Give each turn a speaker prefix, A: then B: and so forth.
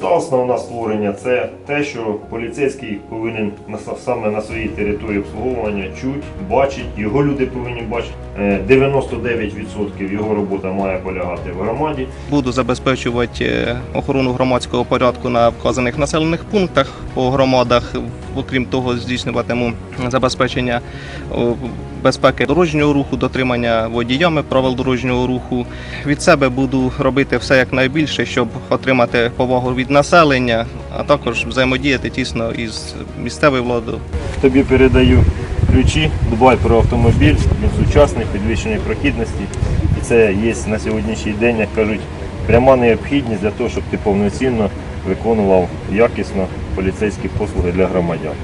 A: основна створення це те, що поліцейський повинен саме на своїй території обслуговування чуть, бачить, його люди повинні бачити. Е, 99% його робота має полягати в громаді.
B: Буду забезпечувати е, охорону громадського порядку на вказаних населених пунктах по громадах. Окрім того, здійснюватиму забезпечення безпеки дорожнього руху, дотримання водіями правил дорожнього руху. Від себе буду робити все як найбільше, щоб отримати повагу від населення, а також взаємодіяти тісно із місцевою владою.
A: Тобі передаю ключі, дбай про автомобіль, він сучасний, підвищеної прохідності. І це є на сьогоднішній день, як кажуть, пряма необхідність для того, щоб ти повноцінно виконував якісно поліцейські послуги для громадян.